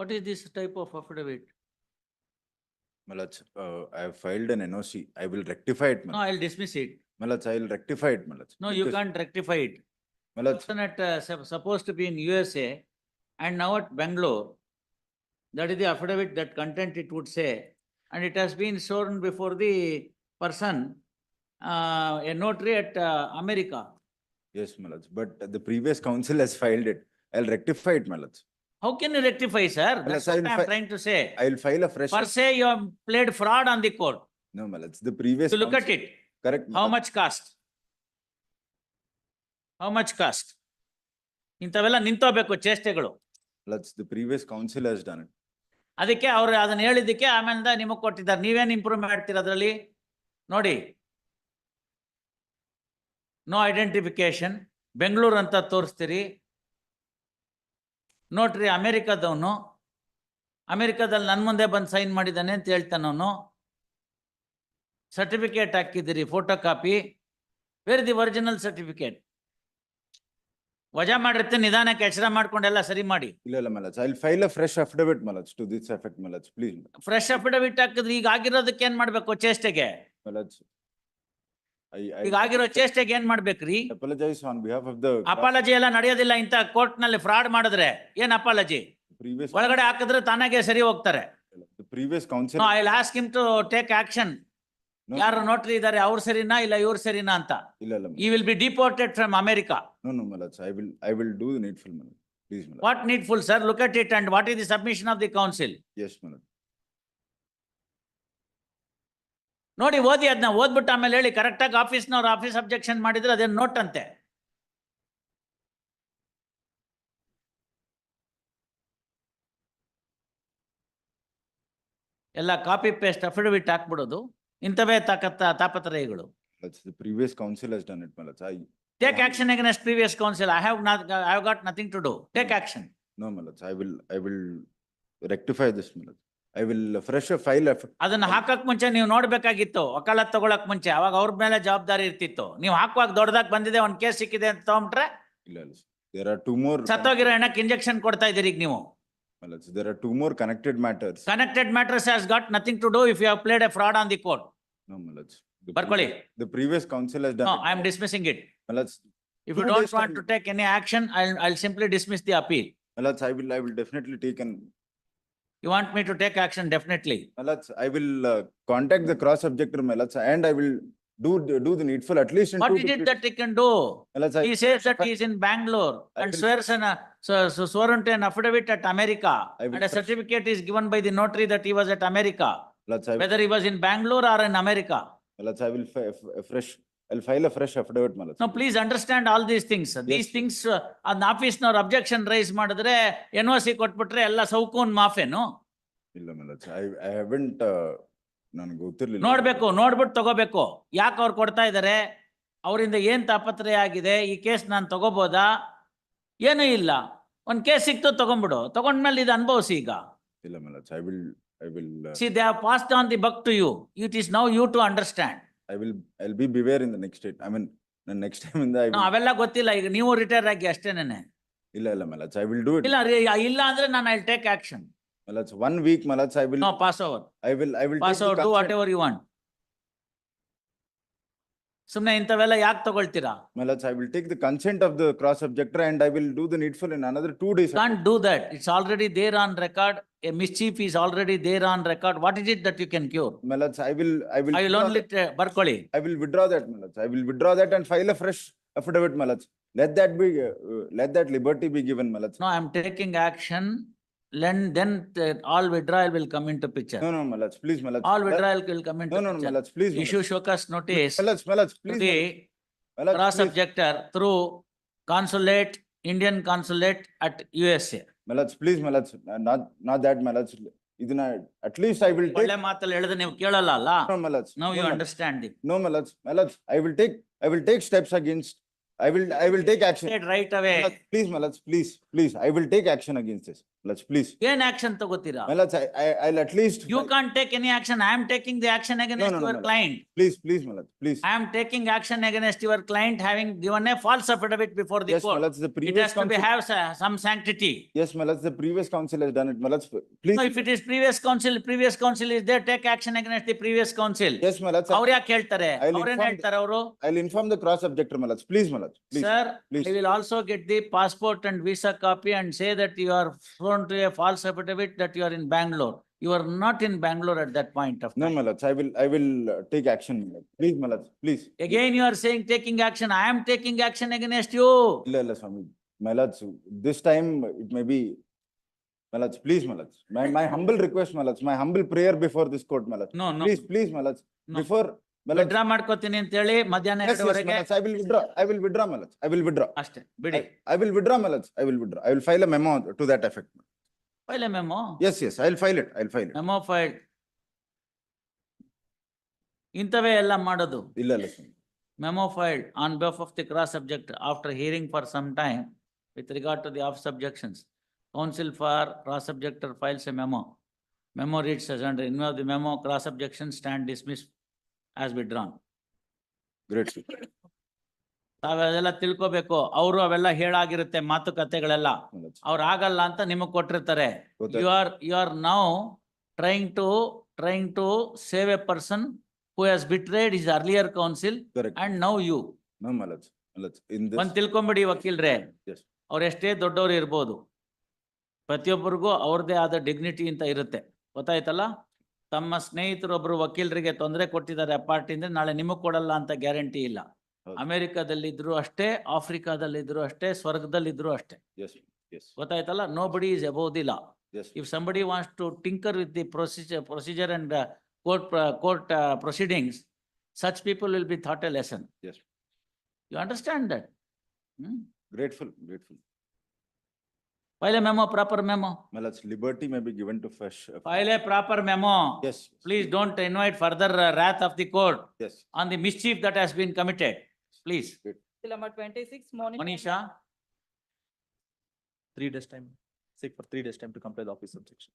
What is this type of affidavit? Malats, uh, I have filed an NOC. I will rectify it, No. I'll dismiss it. Malats, I will rectify it, Malats. No, you because- can't rectify it. Malats, Person at, uh, sup- supposed to be in USA and now at Bangalore. That is the affidavit, that content it would say. And it has been shown before the person, uh, a notary at, uh, America. yes, Malats, but the previous council has filed it. I'll rectify it, Malats. How can you rectify, sir? That's I what will I'm fi- trying to say. I'll file a fresh. Per se, you have played fraud on the court. No, Malats, the previous. To look at council- it, Correct. how much cost? How much cost? ಇಂಥವೆಲ್ಲ ನಿಂತೋಬೇಕು ಚೇಷ್ಟೆಗಳು. Malats, the previous council has done it. ಅದಕ್ಕೆ ಅವ್ರು ಅದನ್ನ ಹೇಳಿದ್ದಕ್ಕೆ ಆಮೇಲಿಂದ ನಿಮಗ್ ಕೊಟ್ಟಿದ್ದಾರೆ ನೀವೇನ್ improve ಮಾಡ್ತೀರ ಅದ್ರಲ್ಲಿ ನೋಡಿ ನೋ ಐಡೆಂಟಿಫಿಕೇಶನ್ ಬೆಂಗಳೂರು ಅಂತ ತೋರಿಸ್ತೀರಿ ನೋಡ್ರಿ ಅಮೆರಿಕದವನು ಅಮೆರಿಕದಲ್ಲಿ ನನ್ನ ಮುಂದೆ ಬಂದು ಸೈನ್ ಮಾಡಿದ್ದಾನೆ ಅಂತ ಹೇಳ್ತಾನವನು ಸರ್ಟಿಫಿಕೇಟ್ ಹಾಕಿದ್ದೀರಿ photo copy where the original certificate ವಜಾ ಮಾಡಿರ್ತೆ ನಿಧಾನಕ್ಕೆ ಎಚ್ಚರ ಮಾಡ್ಕೊಂಡೆಲ್ಲ ಸರಿ ಮಾಡಿ. ಇಲ್ಲ ಇಲ್ಲ I'll file a fresh affidavit, Malats, to this effect, Malats, please. Fresh affidavit ಹಾಕಿದ್ರೆ ಈಗ ಆಗಿರೋದಕ್ಕೆ ಏನ್ ಮಾಡ್ಬೇಕು ಚೇಷ್ಟೆಗೆ? Malats. ಈಗ ಆಗಿರೋ ಚೇಷ್ಟೆಗೆ ಏನ್ ಮಾಡ್ಬೇಕ್ರಿ. ಅಪಾಲಜಿ ಎಲ್ಲ ನಡೆಯೋದಿಲ್ಲ ಇಂತ ಕೋರ್ಟ್ನಲ್ಲಿ ಫ್ರಾಡ್ ಮಾಡಿದ್ರೆ ಏನ್ ಅಪಾಲಜಿ. ಒಳಗಡೆ ಹಾಕಿದ್ರೆ ತಾನಾಗೆ ಸರಿ ಹೋಗ್ತಾರೆ. I him to take action ಯಾರು ನೋಟ್ರಿ ಇದಾರೆ ಅವ್ರ ಸರಿನಾ ಇಲ್ಲ ಇವ್ರ ಸರಿನಾ ಅಂತ? ಇಲ್ಲ ಇಲ್ಲ ಈ will be deported from America no no I will I Malats, please, what needful sir look at it and what is the submission of the counsel yes Malats. ನೋಡಿ ಓದಿ ಅದನ್ನ ಓದ್ಬಿಟ್ಟು ಆಮೇಲೆ ಹೇಳಿ ಕರೆಕ್ಟಾಗಿ ಆಫೀಸ್ನವ್ರು ಆಫೀಸ್ ಅಬ್ಜೆಕ್ಷನ್ ಮಾಡಿದ್ರೆ ಅದೇನು ನೋಟ್ ಅಂತೆ? ಎಲ್ಲ ಕಾಪಿ ಪೇಸ್ಟ್ ಅಫಿಡವಿಟ್ ಹಾಕ್ಬಿಡೋದು. ಇಂಥವೇ ತಾಕತ್ತ ತಾಪತ್ರಯಗಳು. Previous counsel previous council has done it, Malats. I, take action against previous counsel I have not I have got nothing to do take action no Malats, I will I will rectify this Malats. I will fresh file ಅದನ್ನ ಹಾಕಕ್ ಮುಂಚೆ ನೀವು ನೋಡ್ಬೇಕಾಗಿತ್ತು. ವಕಾಲತ್ ತಗೊಳಕ್ ಮುಂಚೆ. ಅವಾಗ ಅವ್ರ ಮೇಲೆ ಜವಾಬ್ದಾರಿ ಇರ್ತಿತ್ತು. ನೀವು ಹಾಕುವಾಗ ದೊಡ್ಡದಾಗ ಬಂದಿದೆ ಒಂದ್ ಕೇಸ್ ಸಿಕ್ಕಿದೆ ಅಂತ ತಗೊಂಡ್ರೆ ಇಲ್ಲ, are two more. ಸತ್ತೋಗಿರೋ ಹೆಣ್ಣಕ್ಕೆ ಇಂಜೆಕ್ಷನ್ ಕೊಡ್ತಾ ಇದೀರಿ ಈಗ ನೀವು. Malats, there two more connected connected matters. Connected matters has got nothing to do if you have played a fraud on the court. ಬರ್ಕೊಳ್ಳಿ. The previous counsel I am. Dismissing it Malats, if you don't want to take any action I I simply dismiss the appeal I will I will definitely take take You want me to take action, definitely. I will uh, contact the cross objector, my and I will do, do the needful at least in What two is it that he can do? I- He says that he is in Bangalore I and will- swears an, uh, so- so an affidavit at America. And a certificate is given by the notary that he was at America, I- whether he was in Bangalore or in America. my I will fresh I'll file a fresh affidavit, Malats. Now, please understand all these things. These things, ಅದ್ನ ಆಫೀಸ್ನವ್ರು objection raise ಮಾಡಿದ್ರೆ N O C ಕೊಟ್ಬಿಟ್ರೆ ಎಲ್ಲ ಸೌಕೂನ್ ಮಾಫೇನು. ಇಲ್ಲ Malats, I, I haven't, uh, ಗೊತ್ತಿರಲಿಲ್ಲ ಗೊತ್ತಿರ್ಲಿಲ್ಲ. ನೋಡ್ಬೇಕು, ನೋಡ್ಬಿಟ್ಟು ತಗೋಬೇಕು. ಯಾಕೆ ಅವ್ರು ಕೊಡ್ತಾ ಇದಾರೆ? ಅವರಿಂದ ಏನ್ ತಾಪತ್ರಯ ಆಗಿದೆ? ಈ ಕೇಸ್ ನಾನು ತಗೋಬೋದಾ? ಏನೂ ಇಲ್ಲ. ಒಂದು ಕೇಸ್ ಸಿಕ್ತು ತಗೊಂಡ್ಬಿಡು. ತಗೊಂಡ್ಮೇಲೆ ಇದು ಅನುಭವಿಸಿ ಈಗ. ಇಲ್ಲ Malats, I will, I will, uh, See, they have on the buck to you it is now you to to I will I be beware in the next I mean ನನ್ next time ಇಂದ ಅವೆಲ್ಲ ಗೊತ್ತಿಲ್ಲ. ಈಗ ನೀವು retire ಆಗಿ ಅಷ್ಟೇನೆ ಇಲ್ಲ ಇಲ್ಲ ಮಲಚ್ ಐ ವಿಲ್ ಡೂ ಇಲ್ಲ ಇಲ್ಲ ಅಂದ್ರೆ ನಾನು I take action ಮಲಚ್ one week ಮಲಚ್ I will pass over I will I will pass over to whatever you want ಸುಮ್ನೆ ಇಂಥವೆಲ್ಲ ಯಾಕೆ ತಗೊಳ್ತೀರಾ? Malats, I will take the consent of the cross objector and I will do the needful in another two days. Can't do that. It's already there on record. A mischief is already there on record. What is it that you can cure? Malats, I will, I will. I will withdraw only that- t- ಬರ್ಕೊಳ್ಳಿ. I will withdraw that, Malats. I will withdraw that and file a fresh affidavit, Malats. Let that be, uh, uh, let that liberty be given, Malats. No, I am taking action. Then, then uh, all withdrawal will come into picture. No, no, Malats, please, Malats. All Let- withdrawal will come into No, no, no, picture. Malats, please. Issue Malats. show cause notice to Malats, Malats, please. the Malats, cross please. objector through consulate, Indian consulate at USA. Malats, please, Malats, uh, not, not that, Malats. ಇದನ್ನ at least I will take. ಒಳ್ಳೆ ಮಾತಲ್ಲಿ ಹೇಳಿದ್ರೆ ನೀವು ಕೇಳಲ್ಲ ಅಲ್ಲ? No, Malats. Now no, you Malats. understand it. No, Malats, Malats, I will take, I will take steps against, I will, I will take action. Said right away. Malats, Please, Malats, please, please, I will take action against this. my lords, please. ಏನ್ action ತಗೋತೀರಾ? My lords, I, I, I'll at least. You can't take any action. I am taking the action against no, no, your no. client. Please, please, my lords, please. I am taking action against your client having given a false affidavit before the Yes, my court. lords, the It previous has to be council, have sa- some sanctity. yes, my lords, the previous council has done it, my lords, please. No, if it is previous council, previous council is there, take action against the previous council. Yes, my lords, ಅವ್ರ ಯಾಕೆ ಹೇಳ್ತಾರೆ? I'll ಅವ್ರೇನ್ inform the- ಹೇಳ್ತಾರೆ ಅವರು? I'll inform the cross objector, my lords, please, my lords, please. Sir, please. I will also get the passport and visa copy and say that you are gone to a false affidavit that you are in Bangalore. You are not in Bangalore at that point of No, time. Malaj, I will, I will uh, take action. Please, Malaj, please. Again, you are saying taking action. I am taking action against you. Illa, illa, Swami. Malaj, this time it may be, Malaj, please, Malaj. My, my humble request, Malaj, my humble prayer before this court, Malaj. No, no, Please, please, Malaj, No. before withdraw ಮಾಡ್ಕೋತೀನಿ ಅಂತ ಹೇಳಿ ಮಧ್ಯಾಹ್ನ ಎರಡುವರೆಗೆ will withdraw, I will withdraw, my lords, I will withdraw. ಅಷ್ಟೇ ಬಿಡಿ. Will withdraw, my lords, I will withdraw, I will file a memo to that effect. File memo Yes, yes, I'll file it, I'll file it. Memo file ಇಂಥವೇ ಎಲ್ಲ ಮಾಡೋದು. ಇಲ್ಲ ಇಲ್ಲ ಸ್ವಾಮಿ. Memo filed on behalf of the cross subject after hearing for some time with regard to the off subjections. Counsel for cross objector files a memo. Memo reads as under, in view of the memo, cross objections as be drawn great ತಾವೆಲ್ಲ ತಿಳ್ಕೊಬೇಕು. ಅವರು ಅವೆಲ್ಲ ಹೇಳಾಗಿರುತ್ತೆ ಮಾತುಕತೆಗಳೆಲ್ಲ. ಅವ್ರು ಆಗಲ್ಲ ಅಂತ ನಿಮಗ್ ಕೊಟ್ಟಿರ್ತಾರೆ. You are you are now trying to trying to save a person who has betrayed is earlier counsel and now you ಒಂದ್ ತಿಳ್ಕೊಂಬಿಡಿ ವಕೀಲ್ರೆ. ಅವ್ರ ಎಷ್ಟೇ ದೊಡ್ಡವ್ರು ಇರ್ಬೋದು. ಪ್ರತಿಯೊಬ್ಬರಿಗೂ ಅವ್ರದೇ ಆದ ಡಿಗ್ನಿಟಿ ಅಂತ ಇರುತ್ತೆ. ಗೊತ್ತಾಯ್ತಲ್ಲ? ತಮ್ಮ ಸ್ನೇಹಿತರೊಬ್ಬರು ವಕೀಲರಿಗೆ ತೊಂದರೆ ಕೊಟ್ಟಿದ್ದಾರೆ ಆ ಪಾರ್ಟಿ ಅಂದರೆ ನಾಳೆ ನಿಮಗೆ ಕೊಡಲ್ಲ ಅಂತ ಗ್ಯಾರಂಟಿ ಇಲ್ಲ. ಅಮೆರಿಕದಲ್ಲಿದ್ದರೂ ಅಷ್ಟೇ ಆಫ್ರಿಕಾದಲ್ಲಿದ್ದರೂ ಅಷ್ಟೇ ಸ್ವರ್ಗದಲ್ಲಿದ್ದರೂ ಅಷ್ಟೇ. ಗೊತ್ತಾಯ್ತಲ್ಲ? ನೋ ಬಡಿ ಈಸ್ ಎಬೌದಿಲ್ಲ ಇಲ್ಲ if somebody wants to tinker with the procedure procedure and court court proceedings such people will be taught a lesson you understand that ಹ್ಞೂ grateful grateful File a memo, proper memo. My lords, liberty may be given to fresh. uh, File a proper memo. Yes. Please don't invite further uh, wrath of the court Yes. on the mischief that has been committed. Please, Till number twenty-six, Monica. Manisha, three days time, seek for three days time to comply the office subjection.